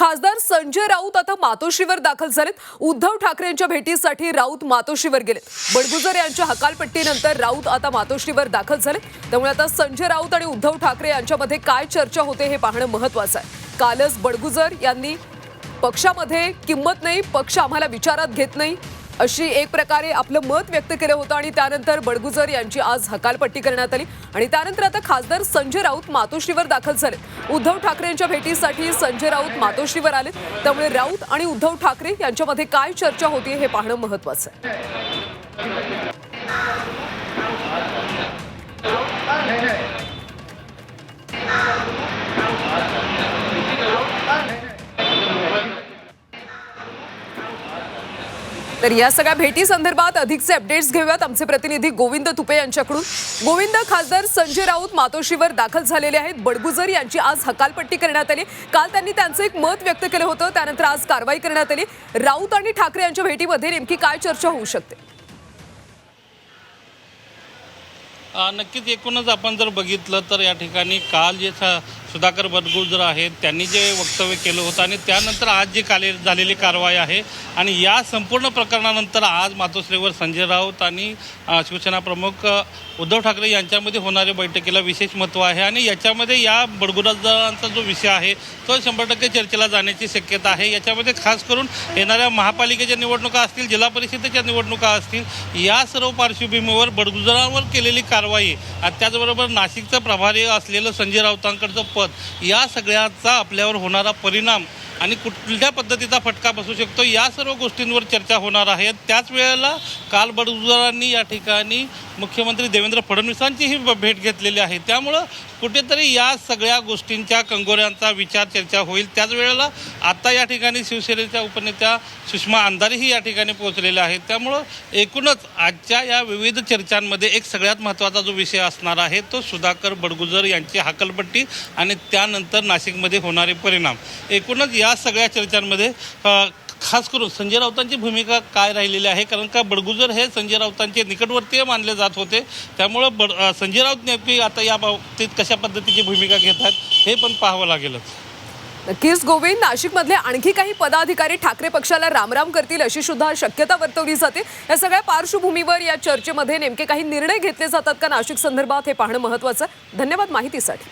खासदार संजय राऊत आता मातोश्रीवर दाखल झालेत. उद्धव ठाकरेंच्या भेटीसाठी राऊत मातोश्रीवर गेलेत. बडगुजर यांच्या हकालपट्टीनंतर राऊत आता मातोश्रीवर दाखल झाले त्यामुळे आता संजय राऊत आणि उद्धव ठाकरे यांच्यामध्ये काय चर्चा होते हे पाहणं महत्वाचं आहे. कालच बडगुजर यांनी पक्षामध्ये किंमत नाही पक्ष आम्हाला विचारात घेत नाही. अशी एक प्रकारे आपलं मत व्यक्त केलं होतं आणि त्यानंतर बडगुजर यांची आज हकालपट्टी करण्यात आली. आणि त्यानंतर आता खासदार संजय राऊत मातोश्रीवर दाखल झाले. उद्धव ठाकरेंच्या भेटीसाठी संजय राऊत मातोश्रीवर आले. त्यामुळे राऊत आणि उद्धव ठाकरे यांच्यामध्ये काय चर्चा होती हे पाहणं महत्वाचं आहे. तर या सगळ्या भेटी संदर्भात अधिकचे अपडेट्स घेऊयात. आमचे प्रतिनिधी गोविंद तुपे यांच्याकडून. गोविंद खासदार संजय राऊत मातोश्रीवर दाखल झालेले आहेत. बडगुजर यांची आज हकालपट्टी करण्यात आली. काल त्यांनी त्यांचं एक मत व्यक्त केलं होतं. त्यानंतर आज कारवाई करण्यात आली. राऊत आणि ठाकरे यांच्या भेटीमध्ये नेमकी काय चर्चा होऊ शकते? नक्कीच एकूणच आपण जर बघितलं तर या ठिकाणी काल जे सुधाकर बनगुजर आहेत त्यांनी जे वक्तव्य केलं होतं आणि त्यानंतर आज जी काले झालेली कारवाई आहे आणि या संपूर्ण प्रकरणानंतर आज मातोश्रीवर संजय राऊत आणि शिवसेना प्रमुख उद्धव ठाकरे यांच्यामध्ये होणाऱ्या बैठकीला विशेष महत्त्व आहे आणि याच्यामध्ये या बडगुराजांचा जो विषय आहे तो शंभर टक्के चर्चेला जाण्याची शक्यता आहे. याच्यामध्ये खास करून येणाऱ्या महापालिकेच्या निवडणुका असतील जिल्हा परिषदेच्या निवडणुका असतील या सर्व पार्श्वभूमीवर बडगुजरांवर केलेली कारवाई आणि त्याचबरोबर नाशिकचं प्रभारी असलेलं संजय राऊतांकडचं पद या सगळ्याचा आपल्यावर होणारा परिणाम आणि कुठल्या पद्धतीचा फटका बसू शकतो या सर्व गोष्टींवर चर्चा होणार आहे. त्याच वेळेला काल या ठिकाणी मुख्यमंत्री देवेंद्र फडणवीसांचीही भेट घेतलेली आहे. त्यामुळं कुठेतरी या सगळ्या गोष्टींच्या कंगोऱ्यांचा विचार चर्चा होईल. त्याच वेळेला आता या ठिकाणी शिवसेनेच्या उपनेत्या सुषमा अंधारीही या ठिकाणी पोहोचलेल्या आहेत. त्यामुळं एकूणच आजच्या या विविध चर्चांमध्ये एक सगळ्यात महत्त्वाचा जो विषय असणार आहे तो सुधाकर बडगुजर यांची हाकलपट्टी आणि त्यानंतर नाशिकमध्ये होणारे परिणाम. एकूणच या सगळ्या चर्चांमध्ये खास करून संजय राऊतांची भूमिका काय राहिलेली आहे? कारण का बडगुजर हे संजय राऊतांचे निकटवर्तीय मानले जात होते. त्यामुळं बड संजय राऊत नेमकी आता या बाबतीत कशा पद्धतीची भूमिका घेतात हे पण पाहावं लागेलच. नक्कीच गोविंद. नाशिकमधले आणखी काही पदाधिकारी ठाकरे पक्षाला रामराम करतील अशी सुद्धा शक्यता वर्तवली जाते. या सगळ्या पार्श्वभूमीवर या चर्चेमध्ये नेमके काही निर्णय घेतले जातात का नाशिक संदर्भात हे पाहणं महत्वाचं. आहे. धन्यवाद माहितीसाठी.